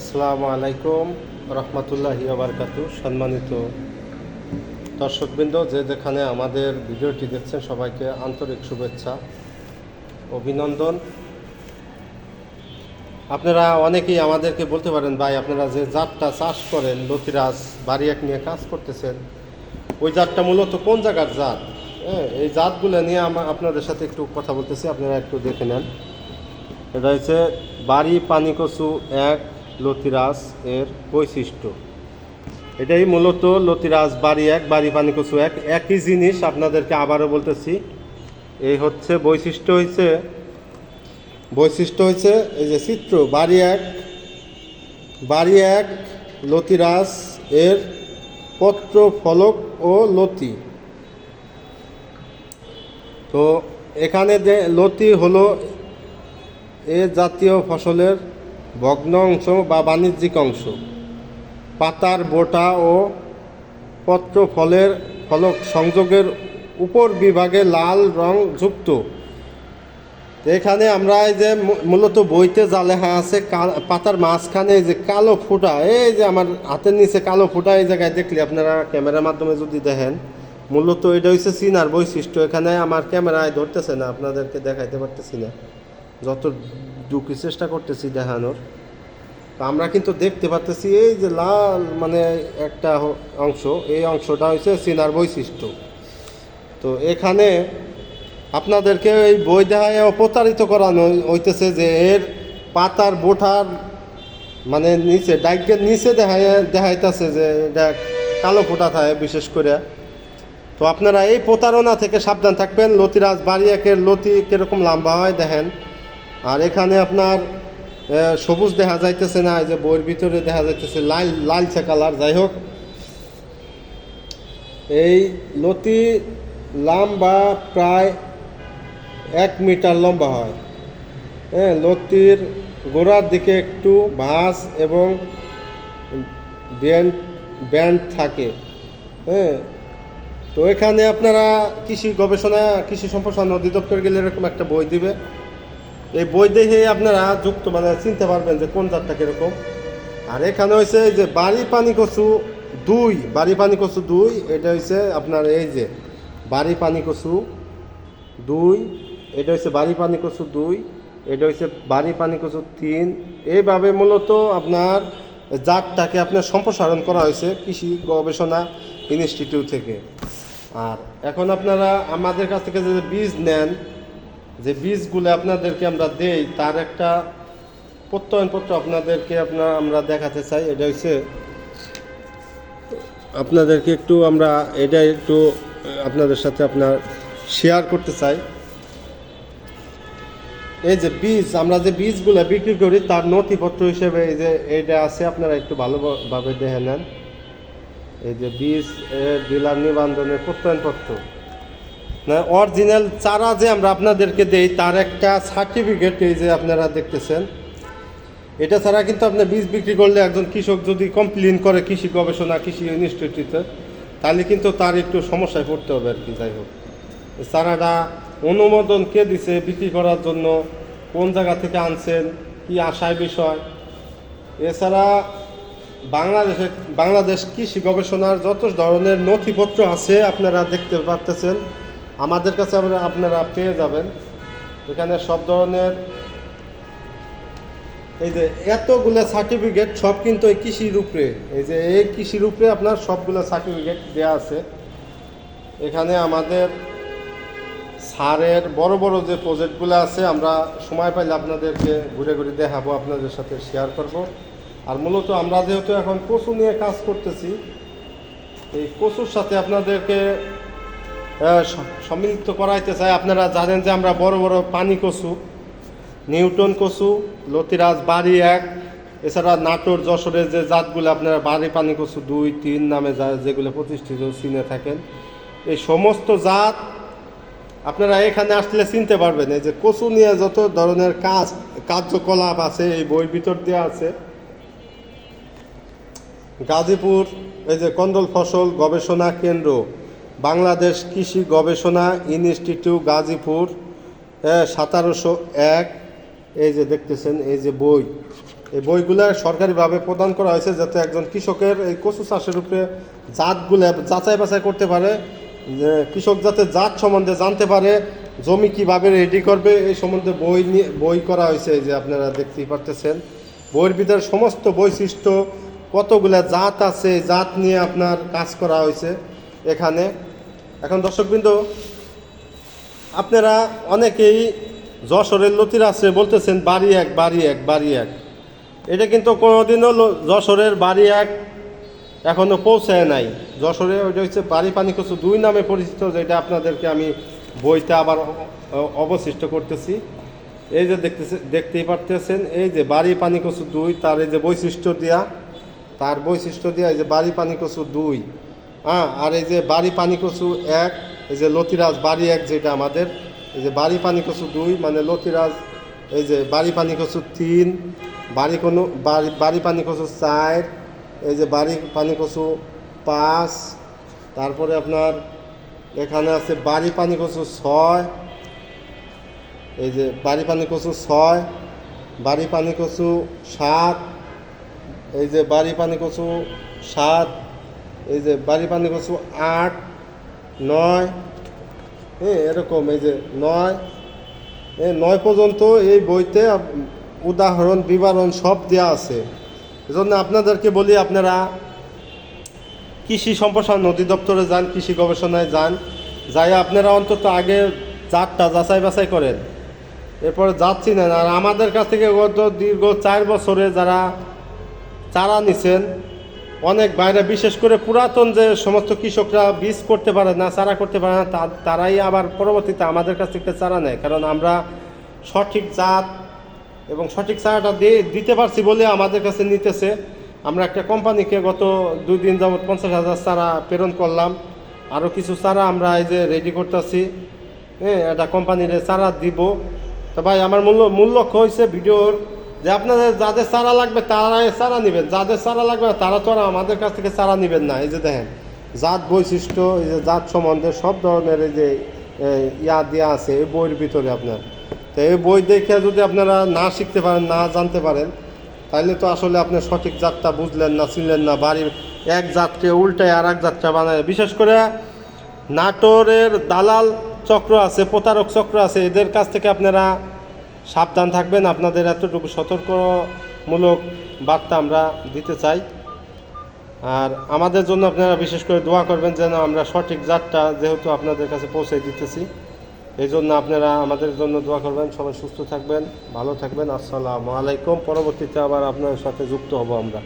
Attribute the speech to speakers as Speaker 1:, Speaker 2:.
Speaker 1: আসসালামু আলাইকুম রহমতুল্লাহি আবরকাতু সম্মানিত দর্শকবৃন্দ, যে যেখানে আমাদের ভিডিওটি দেখছেন, সবাইকে আন্তরিক শুভেচ্ছা, অভিনন্দন। আপনারা অনেকেই আমাদেরকে বলতে পারেন, ভাই, আপনারা যে জাতটা চাষ করেন, লতিরাজ বাড়ি এক নিয়ে কাজ করতেছেন, ওই জাতটা মূলত কোন জায়গার জাত? হ্যাঁ এই জাতগুলো নিয়ে আমরা আপনাদের সাথে একটু কথা বলতেছি, আপনারা একটু দেখে নেন। এটা হচ্ছে বাড়ি পানিকচু এক লতিরাজ এর বৈশিষ্ট্য। এটাই মূলত লতিরাজ বাড়ি এক, বাড়ি পানিকচু এক। একই জিনিস আপনাদেরকে আবারও বলতেছি। এই হচ্ছে বৈশিষ্ট্য হয়েছে বৈশিষ্ট্য হয়েছে এই যে চিত্র, বাড়ি এক বাড়ি এক লতিরাজ এর পত্র, ফলক ও লতি। তো এখানে যে লতি হলো এ জাতীয় ফসলের ভগ্ন অংশ বা বাণিজ্যিক অংশ। পাতার বোটা ও পত্র ফলের ফলক সংযোগের উপর বিভাগে লাল রং যুক্ত। এখানে আমরা এই যে মূলত বইতে যা লেখা আছে পাতার মাঝখানে এই যে কালো ফুটা, এই যে আমার হাতের নিচে কালো ফুটা এই জায়গায় দেখলে আপনারা ক্যামেরার মাধ্যমে যদি দেখেন, মূলত এটা হচ্ছে চিনার বৈশিষ্ট্য। এখানে আমার ক্যামেরায় ধরতেছে না, আপনাদেরকে দেখাইতে পারতেছি না। যত দুঃখী চেষ্টা করতেছি দেখানোর আমরা কিন্তু দেখতে পাচ্তেছি এই যে লাল মানে একটা অংশ, এই অংশটা হচ্ছে চিনার বৈশিষ্ট্য। তো এখানে আপনাদেরকে এই বই দেখায় প্রতারিত করানো হইতেছে যে এর পাতার বোঠার মানে নিচে, ডাইকের নিচে দেখায়, দেখাইতেছে যে এটা কালো ফোটা থাকে বিশেষ করে। তো আপনারা এই প্রতারণা থেকে সাবধান থাকবেন। লতিরাজ বাড়ি একের লতি কীরকম লম্বা হয় দেখেন। আর এখানে আপনার সবুজ দেখা যাইতেছে না যে বইয়ের ভিতরে দেখা যাইতেছে লাল লালচে কালার, যাই হোক। এই লতি লম্বা প্রায় এক মিটার লম্বা হয়। হ্যাঁ লতির গোড়ার দিকে একটু ভাঁজ এবং ব্যান্ড ব্যান্ড থাকে। হ্যাঁ তো এখানে আপনারা কৃষি গবেষণা, কৃষি সম্প্রসারণ অধিদপ্তর গেলে এরকম একটা বই দিবে। এই বই দেখে আপনারা যুক্ত মানে চিনতে পারবেন যে কোন জাতটা কীরকম। আর এখানে হয়েছে যে বাড়ি পানি কচু দুই, বাড়ি পানি কচু দুই, এটা হয়েছে আপনার এই যে বাড়ি পানি কচু দুই, এটা হচ্ছে বাড়ি পানি কচু দুই, এটা হচ্ছে বাড়ি পানি কচু তিন। এইভাবে মূলত আপনার জাতটাকে আপনার সম্প্রসারণ করা হয়েছে কৃষি গবেষণা ইনস্টিটিউট থেকে। আর এখন আপনারা আমাদের কাছ থেকে যে বীজ নেন যে বীজগুলো আপনাদেরকে আমরা দেই, তার একটা প্রত্যয়নপত্র আপনাদেরকে আপনার আমরা দেখাতে চাই। এটা হচ্ছে আপনাদেরকে একটু আমরা এটা একটু আপনাদের সাথে আপনার শেয়ার করতে চাই। এই যে বীজ, আমরা যে বীজগুলো বিক্রি করি, তার নথিপত্র হিসেবে এই যে এটা আছে, আপনারা একটু ভালোভাবে দেখে নেন। এই যে বীজ ডিলার নিবন্ধনের প্রত্যয়নপত্র। অরিজিনাল চারা যে আমরা আপনাদেরকে দেই, তার একটা সার্টিফিকেট এই যে আপনারা দেখতেছেন। এটা ছাড়া কিন্তু আপনি বীজ বিক্রি করলে একজন কৃষক যদি কমপ্লেন করে কৃষি গবেষণা, কৃষি ইনস্টিটিউটে তাহলে কিন্তু তার একটু সমস্যায় পড়তে হবে আর কি, যাই হোক। চারাটা অনুমোদন কে দিছে, বিক্রি করার জন্য, কোন জায়গা থেকে আনছেন, কি আশায় বিষয়? এছাড়া বাংলাদেশে, বাংলাদেশ কৃষি গবেষণার যত ধরনের নথিপত্র আছে, আপনারা দেখতে পাচ্তেছেন আমাদের কাছে আপনারা পেয়ে যাবেন। এখানে সব ধরনের এই যে এতগুলো সার্টিফিকেট সব কিন্তু এই কৃষির উপরে। এই যে এই কৃষির উপরে আপনার সবগুলো সার্টিফিকেট দেওয়া আছে। এখানে আমাদের সারের বড় বড় যে প্রজেক্টগুলো আছে, আমরা সময় পাইলে আপনাদেরকে ঘুরে ঘুরে দেখাবো, আপনাদের সাথে শেয়ার করব। আর মূলত আমরা যেহেতু এখন কচু নিয়ে কাজ করতেছি, এই কচুর সাথে আপনাদেরকে সম্মিলিত করাইতে চাই। আপনারা জানেন যে আমরা বড় বড় পানি কচু, নিউটন কচু, লতিরাজ বাড়ি এক, এছাড়া নাটোর, যশোরের যে জাতগুলো আপনারা বাড়ি পানি কচু দুই, তিন নামে যা যেগুলো প্রতিষ্ঠিত চিনে থাকেন, এই সমস্ত জাত আপনারা এখানে আসলে চিনতে পারবেন। এই যে কচু নিয়ে যত ধরনের কাজ কার্যকলাপ আছে, এই বইয়ের ভিতর দেওয়া আছে। গাজীপুর, এই যে কন্দল ফসল গবেষণা কেন্দ্র বাংলাদেশ কৃষি গবেষণা ইনস্টিটিউট গাজীপুর সতেরোশো এক। এই যে দেখতেছেন, এই যে বই। এই বইগুলো সরকারিভাবে প্রদান করা হয়েছে যাতে একজন কৃষকের এই কচু চাষের উপরে জাতগুলো যাচাই বাছাই করতে পারে কৃষক যাতে জাত সম্বন্ধে জানতে পারে, জমি কীভাবে রেডি করবে, এই সম্বন্ধে বই নিয়ে, বই করা হয়েছে এই যে আপনারা দেখতেই পারতেছেন। বইয়ের ভিতরে সমস্ত বৈশিষ্ট্য, কতগুলা জাত আছে জাত নিয়ে আপনার কাজ করা হয়েছে এখানে। এখন দর্শকবৃন্দ, আপনারা অনেকেই যশোরের লতির আছে বলতেছেন, বাড়ি এক বাড়ি এক বাড়ি এক। এটা কিন্তু কোনোদিনও যশোরের বাড়ি এক এখনও পৌঁছায় নাই। যশোরে ওইটা হচ্ছে বাড়ি পানি কচু দুই নামে পরিচিত, যেটা আপনাদেরকে আমি বইতে আবার অবশিষ্ট করতেছি। এই যে দেখতেছে, দেখতেই পারতেছেন, এই যে বাড়ি পানি কচু দুই, তার এই যে বৈশিষ্ট্য দেয়া, তার বৈশিষ্ট্য দেয়া এই যে বাড়ি পানি কচু দুই হ্যাঁ আর এই যে বাড়ি পানি কচু এক, এই যে লতিরাজ বাড়ি এক যেটা আমাদের, এই যে বাড়ি পানি কচু দুই মানে লতিরাজ, এই যে বাড়ি পানি কচু তিন, বাড়ি কোনো, বাড়ি বাড়ি পানি কচু চার, এই যে বাড়ি পানি কচু পাঁচ, তারপরে আপনার এখানে আছে বাড়ি পানি কচু ছয়, এই যে বাড়ি পানি কচু ছয়, বাড়ি পানি কচু সাত, এই যে বাড়ি পানি কচু সাত এই যে বাড়ি পানি কচু আট, নয় হ্যাঁ এরকম, এই যে নয় এই নয় পর্যন্ত এই বইতে উদাহরণ, বিবরণ সব দেওয়া আছে। এজন্য আপনাদেরকে বলি আপনারা, কৃষি সম্প্রসারণ অধিদপ্তরে যান, কৃষি গবেষণায় যান যাই আপনারা অন্তত আগে জাতটা যাচাই বাছাই করেন। এরপরে যাচ্ছি না আর আমাদের কাছ থেকে গত দীর্ঘ চার বছরে যারা চারা নিছেন অনেক বাইরে, বিশেষ করে পুরাতন যে সমস্ত কৃষকরা বীজ করতে পারে না, চারা করতে পারে না তারাই আবার পরবর্তীতে আমাদের কাছ থেকে চারা নেয়। কারণ আমরা সঠিক জাত এবং সঠিক চারাটা দিতে পারছি বলে আমাদের কাছে নিতেছে। আমরা একটা কোম্পানিকে গত দুই দিন যাবৎ পঞ্চাশ হাজার চারা প্রেরণ করলাম। আরও কিছু চারা আমরা এই যে রেডি করতেছি। হ্যাঁ একটা কোম্পানির চারা দিব। তো ভাই, আমার মূল্য মূল লক্ষ্য হয়েছে ভিডিওর যে আপনাদের যাদের চারা লাগবে, তারাই চারা নেবেন। যাদের চারা লাগবে, তারা তো আর আমাদের কাছ থেকে চারা নেবেন না। এই যে দেখেন, জাত বৈশিষ্ট্য, এই যে জাত সম্বন্ধে সব ধরনের এই যে ইয়া দেওয়া আছে, এই বইয়ের ভিতরে আপনার। তো এই বই দেখে যদি আপনারা না শিখতে পারেন, না জানতে পারেন তাহলে তো আসলে আপনি সঠিক জাতটা বুঝলেন না, চিনলেন না। বাড়ির এক জাতকে উল্টায় আর এক জাতটা বানায়। বিশেষ করে নাটোরের দালাল চক্র আছে, প্রতারক চক্র আছে, এদের কাছ থেকে আপনারা সাবধান থাকবেন। আপনাদের এতটুকু সতর্কমূলক বার্তা আমরা দিতে চাই। আর আমাদের জন্য আপনারা বিশেষ করে দোয়া করবেন যেন আমরা সঠিক জাতটা যেহেতু আপনাদের কাছে পৌঁছে দিতেছি এই জন্য আপনারা আমাদের জন্য দোয়া করবেন। সবাই সুস্থ থাকবেন, ভালো থাকবেন। আসসালামু আলাইকুম। পরবর্তীতে আবার আপনার সাথে যুক্ত হব আমরা।